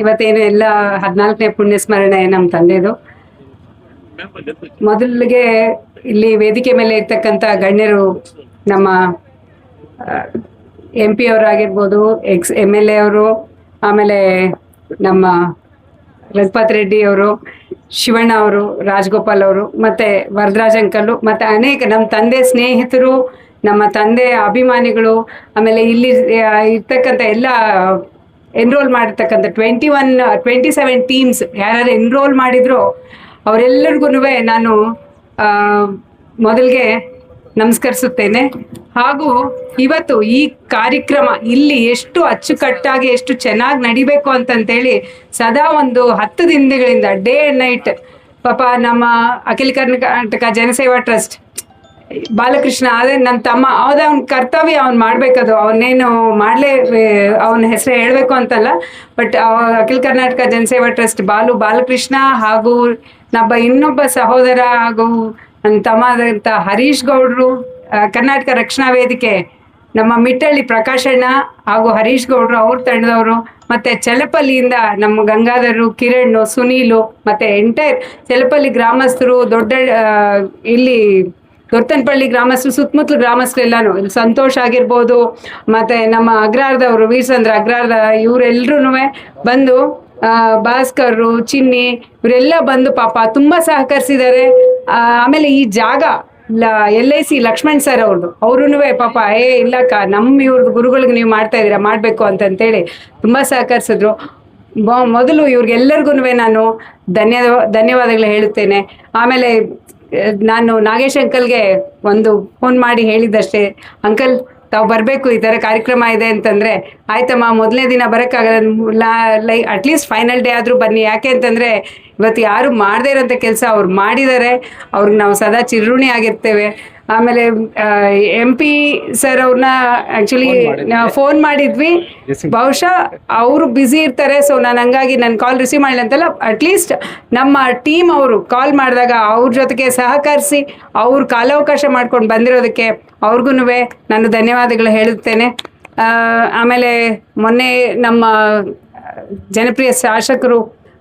ಇವತ್ತೇನು ಎಲ್ಲ ಹದಿನಾಲ್ಕನೇ ಪುಣ್ಯ ಸ್ಮರಣೆ ನಮ್ಮ ತಂದೆದು. ಮೊದಲಿಗೆ ಇಲ್ಲಿ ವೇದಿಕೆ ಮೇಲೆ ಇರ್ತಕ್ಕಂಥ ಗಣ್ಯರು ನಮ್ಮ ಎಂ ಪಿ ಅವರಾಗಿರ್ಬೋದು, ಎಕ್ಸ್ ಎಂ ಎಲ್ ಎ ಅವರು, ಆಮೇಲೆ ನಮ್ಮ ರಘುಪತ್ ರೆಡ್ಡಿ ಅವರು, ಶಿವಣ್ಣ ಅವರು, ರಾಜಗೋಪಾಲ್ ಅವರು, ಮತ್ತೆ ವರದರಾಜ್ ಅಂಕಲ್ಲು, ಮತ್ತೆ ಅನೇಕ ನಮ್ಮ ತಂದೆ ಸ್ನೇಹಿತರು, ನಮ್ಮ ತಂದೆ ಅಭಿಮಾನಿಗಳು, ಆಮೇಲೆ ಇಲ್ಲಿ ಇರ್ತಕ್ಕಂಥ ಎಲ್ಲ ಎನ್ರೋಲ್ ಮಾಡಿರ್ತಕ್ಕಂಥ twenty one twenty seven teams ಯಾರು ಎನ್ರೋಲ್ ಮಾಡಿದ್ರು ಅವರೆಲ್ಲರಿಗೂ ನಾನು ಮೊದಲಿಗೆ ನಮಸ್ಕರಿಸುತ್ತೇನೆ. ಹಾಗೂ ಇವತ್ತು ಈ ಕಾರ್ಯಕ್ರಮ ಇಲ್ಲಿ ಎಷ್ಟು ಅಚ್ಚುಕಟ್ಟಾಗಿ, ಎಷ್ಟು ಚೆನ್ನಾಗಿ ನಡಿಬೇಕು ಅಂತಂತೇಳಿ ಸದಾ ಒಂದು ಹತ್ತು ದಿನಗಳಿಂದ ಡೇ ಅಂಡ್ ನೈಟ್ ಪಾಪ ನಮ್ಮ ಅಖಿಲ ಕರ್ನಾಟಕ ಜನಸೇವಾ ಟ್ರಸ್ಟ್ ಬಾಲಕೃಷ್ಣ, ಆದ್ರೆ ನನ್ನ ತಮ್ಮ ಅದ ಅವ್ನ ಕರ್ತವ್ಯ ಅವ್ನು ಮಾಡ್ಬೇಕದು. ಅವನೇನು ಮಾಡಲೇ ಅವನ ಹೆಸರು ಹೇಳಬೇಕು ಅಂತಲ್ಲ. ಬಟ್ ಅಖಿಲ ಕರ್ನಾಟಕ ಜನಸೇವಾ ಟ್ರಸ್ಟ್ ಬಾಲು ಬಾಲಕೃಷ್ಣ ಹಾಗೂ ನಮ್ಮ ಇನ್ನೊಬ್ಬ ಸಹೋದರ ಹಾಗೂ ನನ್ನ ತಮ್ಮ ಆದಂಥ ಹರೀಶ್ ಗೌಡ್ರು ಕರ್ನಾಟಕ ರಕ್ಷಣಾ ವೇದಿಕೆ, ನಮ್ಮ ಮಿಟ್ಟಳ್ಳಿ ಪ್ರಕಾಶಣ್ಣ ಹಾಗೂ ಹರೀಶ್ ಗೌಡ್ರು, ಅವ್ರ ತಂಡದವರು, ಮತ್ತೆ ಚಲಪಲ್ಲಿಯಿಂದ ನಮ್ಮ ಗಂಗಾಧರು, ಕಿರಣ್, ಸುನೀಲು, ಮತ್ತೆ ಎಂಟೈರ್ ಚಲಪಲ್ಲಿ ಗ್ರಾಮಸ್ಥರು, ದೊಡ್ಡ ಇಲ್ಲಿ ದೊರ್ತನಪಳ್ಳಿ ಗ್ರಾಮಸ್ಥರು ಸುತ್ತಮುತ್ತಲ ಗ್ರಾಮಸ್ಥರೆಲ್ಲಾನು. ಇಲ್ಲಿ ಸಂತೋಷ್ ಆಗಿರ್ಬೋದು ಮತ್ತೆ ನಮ್ಮ ಅಗ್ರಾರದವರು ವೀರಸಂದ್ರ ಅಗ್ರಹಾರದ ಇವರೆಲ್ಲರೂ ಬಂದು ಆ, ಭಾಸ್ಕರ್ರು ಚಿನ್ನಿ ಇವರೆಲ್ಲ ಬಂದು ಪಾಪ ತುಂಬಾ ಸಹಕರಿಸಿದ್ದಾರೆ. ಆಮೇಲೆ ಈ ಜಾಗ L I C Lakshman sir ಅವ್ರದ್ದು ಅವ್ರೂ ಪಾಪ ಏ ಇಲ್ಲಕ್ಕ ನಮ್ಮ ಇವ್ರದ್ದು ಗುರುಗಳಿಗೆ ನೀವು ಮಾಡ್ತಾ ಇದ್ದೀರಾ ಮಾಡಬೇಕು ಅಂತಂತೇಳಿ ತುಂಬ ಸಹಕರಿಸಿದ್ರು. ಮೊದಲು ಇವ್ರಿಗೆಲ್ಲರಿಗೂ ನಾನು ಧನ್ಯ ಧನ್ಯವಾದಗಳು ಹೇಳುತ್ತೇನೆ. ಆಮೇಲೆ ನಾನು ನಾಗೇಶ್ ಅಂಕಲ್ಗೆ ಒಂದು ಫೋನ್ ಮಾಡಿ ಹೇಳಿದ್ದಷ್ಟೇ. ಅಂಕಲ್, ತಾವು ಬರಬೇಕು, ಈ ಥರ ಕಾರ್ಯಕ್ರಮ ಇದೆ ಅಂತಂದರೆ, ಆಯ್ತಮ್ಮ, ಮೊದಲನೇ ದಿನ ಬರೋಕ್ಕಾಗಲ್ಲ, ಲೈ ಅಟ್ಲೀಸ್ಟ್ ಫೈನಲ್ ಡೇ ಆದರೂ ಬನ್ನಿ. ಯಾಕೆ ಅಂತಂದರೆ, ಇವತ್ತು ಯಾರು ಮಾಡದೇ ಇರೋಂಥ ಕೆಲಸ ಅವ್ರು ಮಾಡಿದ್ದಾರೆ. ಅವ್ರಿಗೆ ನಾವು ಸದಾ ಚಿರುಣಿ ಆಗಿರ್ತೇವೆ. ಆಮೇಲೆ ಎಂ ಪಿ ಸರ್ ಅವ್ರನ್ನ ಆಕ್ಚುಲಿ ಫೋನ್ ಮಾಡಿದ್ವಿ. ಬಹುಶಃ ಅವರು ಬ್ಯುಸಿ ಇರ್ತಾರೆ ಸೊ ನಾನು ಹಂಗಾಗಿ ನನ್ನ ಕಾಲ್ ರಿಸೀವ್ ಮಾಡಲಿ ಅಂತಲ್ಲ ಅಟ್ಲೀಸ್ಟ್ ನಮ್ಮ ಟೀಮ್ ಅವರು ಕಾಲ್ ಮಾಡಿದಾಗ ಅವ್ರ ಜೊತೆಗೆ ಸಹಕರಿಸಿ ಅವ್ರು ಕಾಲಾವಕಾಶ ಮಾಡ್ಕೊಂಡು ಬಂದಿರೋದಕ್ಕೆ ಅವ್ರಿಗೂ ನಾನು ಧನ್ಯವಾದಗಳು ಹೇಳುತ್ತೇನೆ. ಆಮೇಲೆ ಮೊನ್ನೆ ನಮ್ಮ ಜನಪ್ರಿಯ ಶಾಸಕರು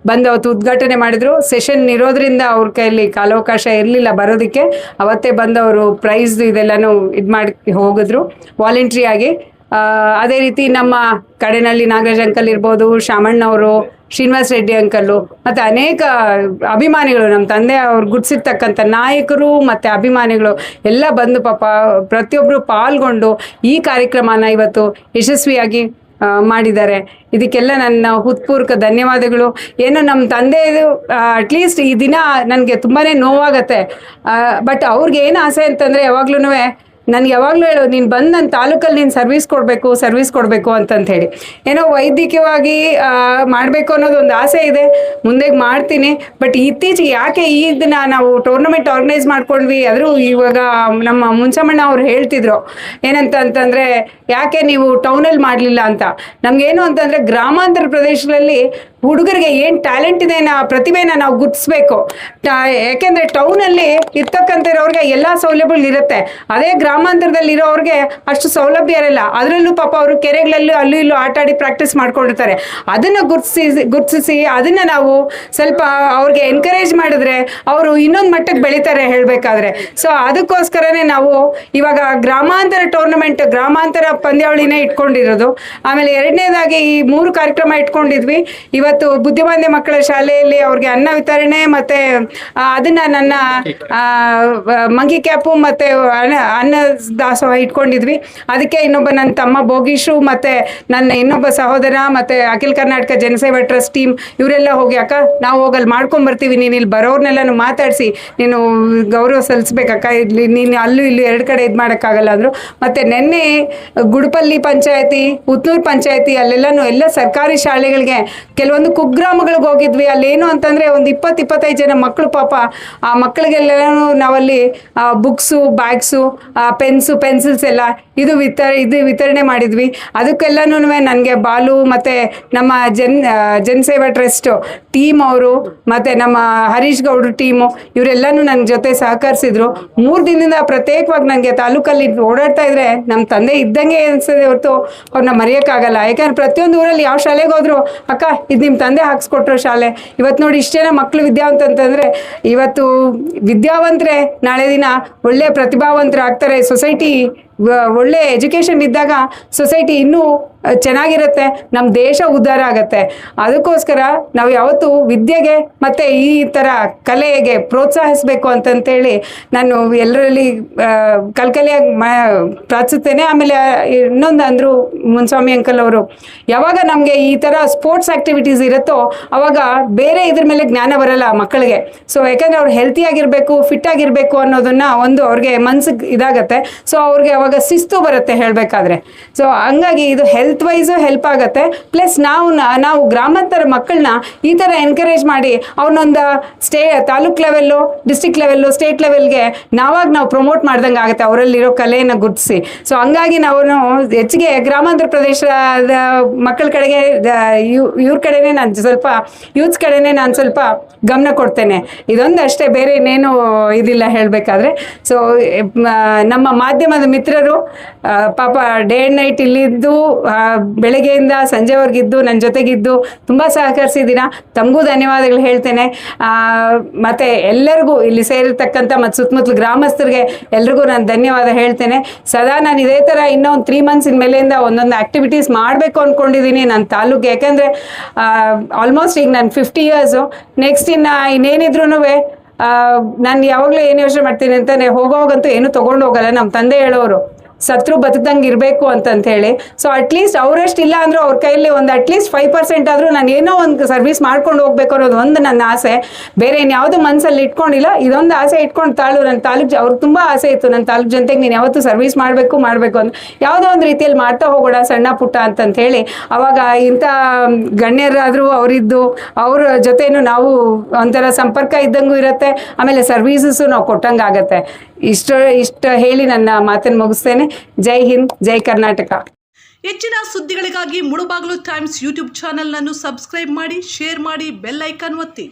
ಬಂದು ಅವತ್ತು ಉದ್ಘಾಟನೆ ಮಾಡಿದ್ರು. ಸೆಷನ್ ಇರೋದ್ರಿಂದ ಅವ್ರ ಕೈಯಲ್ಲಿ ಕಾಲಾವಕಾಶ ಇರಲಿಲ್ಲ ಬರೋದಕ್ಕೆ. ಅವತ್ತೇ ಬಂದು ಅವರು ಪ್ರೈಸ್ ಇದೆಲ್ಲನೂ ಇದು ಮಾಡಿ ಹೋಗಿದ್ರು. ವಾಲಂಟ್ರಿ ಆಗಿ. ಅದೇ ರೀತಿ ನಮ್ಮ ಕಡೆನಲ್ಲಿ ನಾಗರಾಜ್ ಅಂಕಲ್ ಇರ್ಬೋದು ಶಾಮಣ್ಣವರು ಶ್ರೀನಿವಾಸ್ ರೆಡ್ಡಿ ಅಂಕಲ್ಲು ಮತ್ತು ಅನೇಕ ಅಭಿಮಾನಿಗಳು, ನಮ್ಮ ತಂದೆ ಅವ್ರು ಗುಡ್ಸಿರ್ತಕ್ಕಂಥ ನಾಯಕರು ಮತ್ತು ಅಭಿಮಾನಿಗಳು ಎಲ್ಲ ಬಂದು ಪಾಪ ಪ್ರತಿಯೊಬ್ಬರು ಪಾಲ್ಗೊಂಡು ಈ ಕಾರ್ಯಕ್ರಮನ ಇವತ್ತು ಯಶಸ್ವಿಯಾಗಿ ಮಾಡಿದ್ದಾರೆ. ಇದಕ್ಕೆಲ್ಲ ನನ್ನ ಹೃತ್ಪೂರ್ವಕ ಧನ್ಯವಾದಗಳು. ಏನೋ ನಮ್ಮ ತಂದೆ ಅಟ್ಲೀಸ್ಟ್ ಈ ದಿನ ನನಗೆ ತುಂಬಾ ನೋವಾಗತ್ತೆ. ಬಟ್ ಅವ್ರಿಗೆ ಏನು ಆಸೆ ಅಂತಂದರೆ ಯಾವಾಗ್ಲೂ ನನ್ಗೆ ಯಾವಾಗಲೂ ಹೇಳೋದು ನೀನು ಬಂದು ನನ್ನ ತಾಲೂಕಲ್ಲಿ ನೀನು ಸರ್ವಿಸ್ ಕೊಡಬೇಕು ಸರ್ವಿಸ್ ಕೊಡಬೇಕು ಅಂತಂತ ಹೇಳಿ. ಏನೋ ವೈದ್ಯಕೀಯವಾಗಿ ಮಾಡಬೇಕು ಅನ್ನೋದು ಒಂದು ಆಸೆ ಇದೆ. ಮುಂದೆ ಮಾಡ್ತೀನಿ. ಬಟ್ ಇತ್ತೀಚೆಗೆ ಯಾಕೆ ಈ ಇದನ್ನ ನಾವು ಟೂರ್ನಮೆಂಟ್ ಆರ್ಗನೈಸ್ ಮಾಡ್ಕೊಂಡ್ವಿ? ಆದರೂ ಇವಾಗ ನಮ್ಮ ಮುನ್ಸಮಣ್ಣ ಅವ್ರು ಹೇಳ್ತಿದ್ರು. ಏನಂತ ಅಂತಂದರೆ, ಯಾಕೆ ನೀವು ಟೌನಲ್ಲಿ ಮಾಡಲಿಲ್ಲ ಅಂತ. ನಮಗೇನು ಅಂತಂದರೆ, ಗ್ರಾಮಾಂತರ ಪ್ರದೇಶಗಳಲ್ಲಿ ಹುಡುಗರಿಗೆ ಏನು ಟ್ಯಾಲೆಂಟ್ ಇದೆ ಪ್ರತಿಭೆನ ನಾವು ಗುರ್ತಿಸ್ಬೇಕು. ಯಾಕೆಂದರೆ ಟೌನಲ್ಲಿ ಇರ್ತಕ್ಕಂಥವ್ರಿಗೆ ಎಲ್ಲ ಸೌಲಭ್ಯಗಳು ಇರುತ್ತೆ. ಅದೇ ಗ್ರಾಮಾಂತರದಲ್ಲಿ ಇರೋರಿಗೆ ಅಷ್ಟು ಸೌಲಭ್ಯ ಇರಲ್ಲ. ಅದರಲ್ಲೂ ಪಾಪ ಅವರು ಕೆರೆಗಳಲ್ಲಿ ಅಲ್ಲೂ ಇಲ್ಲೂ ಆಟ ಆಡಿ ಪ್ರಾಕ್ಟೀಸ್ ಮಾಡ್ಕೊಂಡಿರ್ತಾರೆ. ಅದನ್ನು ಗುರ್ತಿಸಿ ಗುರ್ತಿಸಿ ಅದನ್ನು ನಾವು ಸ್ವಲ್ಪ ಅವ್ರಿಗೆ ಎನ್ಕರೇಜ್ ಮಾಡಿದ್ರೆ ಅವರು ಇನ್ನೊಂದು ಮಟ್ಟಕ್ಕೆ ಬೆಳೀತಾರೆ ಹೇಳಬೇಕಾದ್ರೆ. ಸೊ ಅದಕ್ಕೋಸ್ಕರನೇ ನಾವು ಇವಾಗ ಗ್ರಾಮಾಂತರ ಟೂರ್ನಮೆಂಟ್ ಗ್ರಾಮಾಂತರ ಪಂದ್ಯಾವಳಿನೇ ಇಟ್ಕೊಂಡಿರೋದು. ಆಮೇಲೆ ಎರಡನೇದಾಗಿ ಈ ಮೂರು ಕಾರ್ಯಕ್ರಮ ಇಟ್ಕೊಂಡಿದ್ವಿ. ಇವತ್ತು ಬುದ್ಧಿಮಾಂದ್ಯ ಮಕ್ಕಳ ಶಾಲೆಯಲ್ಲಿ ಅವ್ರಿಗೆ ಅನ್ನ ವಿತರಣೆ ಮತ್ತೆ ಅದನ್ನ ನನ್ನ ಮಂಗಿ ಕ್ಯಾಪು ಮತ್ತೆ ಅನ್ನ ದಾಸೋಹ ಇಟ್ಕೊಂಡಿದ್ವಿ. ಅದಕ್ಕೆ ಇನ್ನೊಬ್ಬ ನನ್ನ ತಮ್ಮ ಬೋಗೀಶು ಮತ್ತೆ ನನ್ನ ಇನ್ನೊಬ್ಬ ಸಹೋದರ ಮತ್ತೆ ಅಖಿಲ ಕರ್ನಾಟಕ ಜನಸೇವಾ ಟ್ರಸ್ಟ್ ಟೀಮ್, ಇವರೆಲ್ಲ ಹೋಗಿ, ಅಕ್ಕ, ನಾವು ಹೋಗಲ್ಲಿ ಮಾಡ್ಕೊಂಡ್ ಬರ್ತೀವಿ, ನೀನು ಇಲ್ಲಿ ಬರೋರ್ನೆಲ್ಲನು ಮಾತಾಡಿಸಿ, ನೀನು ಗೌರವ ಸಲ್ಲಿಸ್ಬೇಕಕ್ಕ ಇಲ್ಲಿ ನೀನು ಅಲ್ಲೂ ಇಲ್ಲಿ ಎರಡು ಕಡೆ ಇದು ಮಾಡೋಕ್ಕಾಗಲ್ಲ ಅಂದರು. ಮತ್ತು ನಿನ್ನೆ ಗುಡುಪಲ್ಲಿ ಪಂಚಾಯತಿ, ಉತ್ನೂರು ಪಂಚಾಯತಿ, ಅಲ್ಲೆಲ್ಲನೂ ಎಲ್ಲ ಸರ್ಕಾರಿ ಶಾಲೆಗಳಿಗೆ ಕೆಲವೊಂದು ಕೆಲವೊಂದು ಕುಗ್ರಾಮಗಳಿಗೆ ಹೋಗಿದ್ವಿ. ಅಲ್ಲೇನು ಅಂತಂದ್ರೆ ಒಂದು ಇಪ್ಪತ್ತು, ಇಪ್ಪತ್ತೈದು ಜನ ಮಕ್ಕಳು ಪಾಪ, ಆ ಮಕ್ಕಳಿಗೆಲ್ಲನೂ ನಾವಲ್ಲಿ ಬುಕ್ಸು ಬ್ಯಾಗ್ಸು ಪೆನ್ಸು ಪೆನ್ಸಿಲ್ಸ್ ಎಲ್ಲ ಇದು ವಿತರ, ಇದು ವಿತರಣೆ ಮಾಡಿದ್ವಿ. ಅದಕ್ಕೆಲ್ಲನೂ ನನಗೆ ಬಾಲು ಮತ್ತು ನಮ್ಮ ಜನ್ ಜನಸೇವಾ ಟ್ರಸ್ಟ್ ಟೀಮ್ ಅವರು ಮತ್ತು ನಮ್ಮ ಹರೀಶ್ ಗೌಡ್ರ ಟೀಮು ಇವರೆಲ್ಲನೂ ನನ್ನ ಜೊತೆ ಸಹಕರಿಸಿದ್ರು. ಮೂರು ದಿನದಿಂದ ಪ್ರತ್ಯೇಕವಾಗಿ ನನಗೆ ತಾಲೂಕಲ್ಲಿ ಓಡಾಡ್ತಾ ಇದ್ರೆ ನಮ್ಮ ತಂದೆ ಇದ್ದಂಗೆ ಅನ್ಸದೆ ಹೊರತು ಅವ್ರನ್ನ ಮರೆಯೋಕ್ಕಾಗಲ್ಲ. ಯಾಕಂದ್ರೆ ಪ್ರತಿಯೊಂದು ಊರಲ್ಲಿ ಯಾವ ಶಾಲೆಗೆ ಹೋದ್ರು, ಅಕ್ಕ ಇದು ನಿಮ್ಮ ತಂದೆ ಹಾಕ್ಸ್ಕೊಟ್ರು ಶಾಲೆ. ಇವತ್ತು ನೋಡಿ ಇಷ್ಟು ಜನ ಮಕ್ಕಳು ವಿದ್ಯಾವಂತ ಅಂತಂದರೆ ಇವತ್ತು ವಿದ್ಯಾವಂತರೇ ನಾಳೆ ದಿನ ಒಳ್ಳೆಯ ಪ್ರತಿಭಾವಂತರಾಗ್ತಾರೆ. ಸೊಸೈಟಿ ಒಳ್ಳೆ ಎಜುಕೇಷನ್ ಇದ್ದಾಗ ಸೊಸೈಟಿ ಇನ್ನೂ ಚೆನ್ನಾಗಿರುತ್ತೆ ನಮ್ಮ ದೇಶ ಉದ್ಧಾರ ಆಗುತ್ತೆ. ಅದಕ್ಕೋಸ್ಕರ ನಾವು ಯಾವತ್ತು ವಿದ್ಯೆಗೆ ಮತ್ತು ಈ ಥರ ಕಲೆಗೆ ಪ್ರೋತ್ಸಾಹಿಸಬೇಕು ಅಂತಂತೇಳಿ ನಾನು ಎಲ್ಲರಲ್ಲಿ ಕಲ್ಕಲೆಯಾಗಿ ಮ ಪ್ರಾರ್ಥಿಸ್ತೇನೆ ಆಮೇಲೆ ಇನ್ನೊಂದು ಅಂದರು ಮುನ್ಸ್ವಾಮಿ ಅಂಕಲ್ ಅವರು, ಯಾವಾಗ ನಮಗೆ ಈ ಥರ ಸ್ಪೋರ್ಟ್ಸ್ ಆ್ಯಕ್ಟಿವಿಟೀಸ್ ಇರುತ್ತೋ ಅವಾಗ ಬೇರೆ ಇದ್ರ ಮೇಲೆ ಜ್ಞಾನ ಬರಲ್ಲ ಮಕ್ಕಳಿಗೆ. ಸೊ, ಯಾಕಂದರೆ ಅವ್ರು ಹೆಲ್ತಿಯಾಗಿರಬೇಕು ಫಿಟ್ ಆಗಿರಬೇಕು ಅನ್ನೋದನ್ನ ಒಂದು ಅವ್ರಿಗೆ ಮನ್ಸಿಗೆ ಇದಾಗತ್ತೆ. ಸೊ, ಅವ್ರಿಗೆ ಅವಾಗ ಶಿಸ್ತು ಬರುತ್ತೆ ಹೇಳಬೇಕಾದ್ರೆ. ಸೊ ಹಂಗಾಗಿ ಇದು ಹೆಲ್ತ್ ವೈಸು ಹೆಲ್ಪ್ ಆಗುತ್ತೆ. ಪ್ಲಸ್ ನಾವು ನಾವು ಗ್ರಾಮಾಂತರ ಮಕ್ಕಳನ್ನ ಈ ಥರ ಎನ್ಕರೇಜ್ ಮಾಡಿ ಅವ್ರನ್ನೊಂದು stay taluk level district level state ಲೆವೆಲ್ಗೆ ನಾವಾಗ ನಾವು ಪ್ರಮೋಟ್ ಮಾಡ್ದಂಗೆ ಆಗುತ್ತೆ ಅವರಲ್ಲಿರೋ ಕಲೆಯನ್ನು ಗುರುತಿಸಿ ಸೊ ಹಂಗಾಗಿ ನಾವು ಹೆಚ್ಚಿಗೆ ಗ್ರಾಮಾಂತರ ಪ್ರದೇಶದ ಮಕ್ಕಳ ಕಡೆಗೆ ಇವ್ರ ಕಡೆನೇ ನಾನು ಸ್ವಲ್ಪ ಯೂತ್ಸ್ ಕಡೆನೇ ನಾನು ಸ್ವಲ್ಪ ಗಮನ ಕೊಡ್ತೇನೆ. ಇದೊಂದು ಅಷ್ಟೇ, ಬೇರೆ ಇನ್ನೇನು ಇದಿಲ್ಲ ಹೇಳಬೇಕಾದ್ರೆ. ಸೊ ನಮ್ಮ ಮಾಧ್ಯಮದ ಮಿತ್ರರು ಆ, ಪಾಪ ಡೇ ಆ್ಯಂಡ್ ನೈಟ್ ಇಲ್ಲಿದ್ದು ಬೆಳಗ್ಗೆಯಿಂದ ಸಂಜೆವರೆಗಿದ್ದು ನನ್ನ ಜೊತೆಗಿದ್ದು ತುಂಬ ಸಹಕರಿಸಿದ್ದೀರಾ ತಮಗೂ ಧನ್ಯವಾದಗಳು ಹೇಳ್ತೇನೆ. ಮತ್ತು ಎಲ್ಲರಿಗೂ ಇಲ್ಲಿ ಸೇರಿರ್ತಕ್ಕಂಥ ಮತ್ತು ಸುತ್ತಮುತ್ತಲ ಗ್ರಾಮಸ್ಥರಿಗೆ ಎಲ್ರಿಗೂ ನಾನು ಧನ್ಯವಾದ ಹೇಳ್ತೇನೆ. ಸದಾ ನಾನು ಇದೇ ಥರ ಇನ್ನೊಂದು ತ್ರೀ ಮಂತ್ಸ್ ಇನ್ಮೇಲೆಯಿಂದ ಒಂದೊಂದು ಆ್ಯಕ್ಟಿವಿಟೀಸ್ ಮಾಡಬೇಕು ಅಂದ್ಕೊಂಡಿದ್ದೀನಿ ನನ್ನ ತಾಲೂಕು. ಯಾಕೆಂದರೆ ಆಲ್ಮೋಸ್ಟ್ ಈಗ ನಾನು ಫಿಫ್ಟಿ ಇಯರ್ಸು ನೆಕ್ಸ್ಟ್ ಇನ್ನು ಇನ್ನೇನಿದ್ರು ನಾನು ಯಾವಾಗಲೂ ಏನು ಯೋಚನೆ ಮಾಡ್ತೀನಿ ಅಂತಾನೆ ಹೋಗೋವಾಗಂತೂ ಏನು ತೊಗೊಂಡು ಹೋಗಲ್ಲ. ನಮ್ಮ ತಂದೆ ಹೇಳೋರು. ಸತ್ರು ಬದುಕ್ದಂಗೆ ಇರಬೇಕು ಅಂತಂತ ಹೇಳಿ ಸೊ ಅಟ್ಲೀಸ್ಟ್ ಅವರಷ್ಟು ಇಲ್ಲ ಅಂದ್ರೆ ಅವ್ರ ಕೈಯಲ್ಲಿ ಒಂದು ಅಟ್ಲೀಸ್ಟ್ ಫೈವ್ ಪರ್ಸೆಂಟ್ ಆದರೂ ನಾನು ಏನೋ ಒಂದು ಸರ್ವಿಸ್ ಮಾಡ್ಕೊಂಡು ಹೋಗ್ಬೇಕು ಅನ್ನೋದು ಒಂದು ನನ್ನ ಆಸೆ. ಬೇರೆ ಇನ್ಯಾವುದು ಮನಸ್ಸಲ್ಲಿ ಇಟ್ಕೊಂಡಿಲ್ಲ, ಇದೊಂದು ಆಸೆ ಇಟ್ಕೊಂಡು ತಾಳು ನನ್ನ ತಾಲೂಕು ಅವ್ರಿಗೆ ತುಂಬ ಆಸೆ ಇತ್ತು ನನ್ನ ತಾಲೂಕು ಜನತೆಗೆ ನೀನು ಯಾವತ್ತೂ ಸರ್ವಿಸ್ ಮಾಡಬೇಕು ಮಾಡಬೇಕು ಅಂತ ಯಾವುದೋ ಒಂದು ರೀತಿಯಲ್ಲಿ ಮಾಡ್ತಾ ಹೋಗೋಣ ಸಣ್ಣ ಪುಟ್ಟ ಅಂತಂತ ಹೇಳಿ ಅವಾಗ ಇಂಥ ಗಣ್ಯರಾದರೂ ಅವರಿದ್ದು, ಅವ್ರ ಜೊತೆನೂ ನಾವು ಒಂಥರ ಸಂಪರ್ಕ ಇದ್ದಂಗೂ ಇರುತ್ತೆ, ಆಮೇಲೆ ಸರ್ವೀಸಸ್ಸು ನಾವು ಕೊಟ್ಟಂಗೆ ಆಗತ್ತೆ ಇಷ್ಟು, ಇಷ್ಟ ಹೇಳಿ ನನ್ನ ಮಾತನ್ನು ಮುಗಿಸ್ತೇನೆ. ಜೈ ಹಿಂದ್, ಜೈ ಕರ್ನಾಟಕ. ಹೆಚ್ಚಿನ ಸುದ್ದಿಗಳಿಗಾಗಿ ಮುಳುಬಾಗಿಲು ಟೈಮ್ಸ್ ಯೂಟ್ಯೂಬ್ ಚಾನೆಲ್ ಅನ್ನು ಸಬ್ಸ್ಕ್ರೈಬ್ ಮಾಡಿ, ಶೇರ್ ಮಾಡಿ, ಬೆಲ್ ಐಕಾನ್ ಒತ್ತಿ.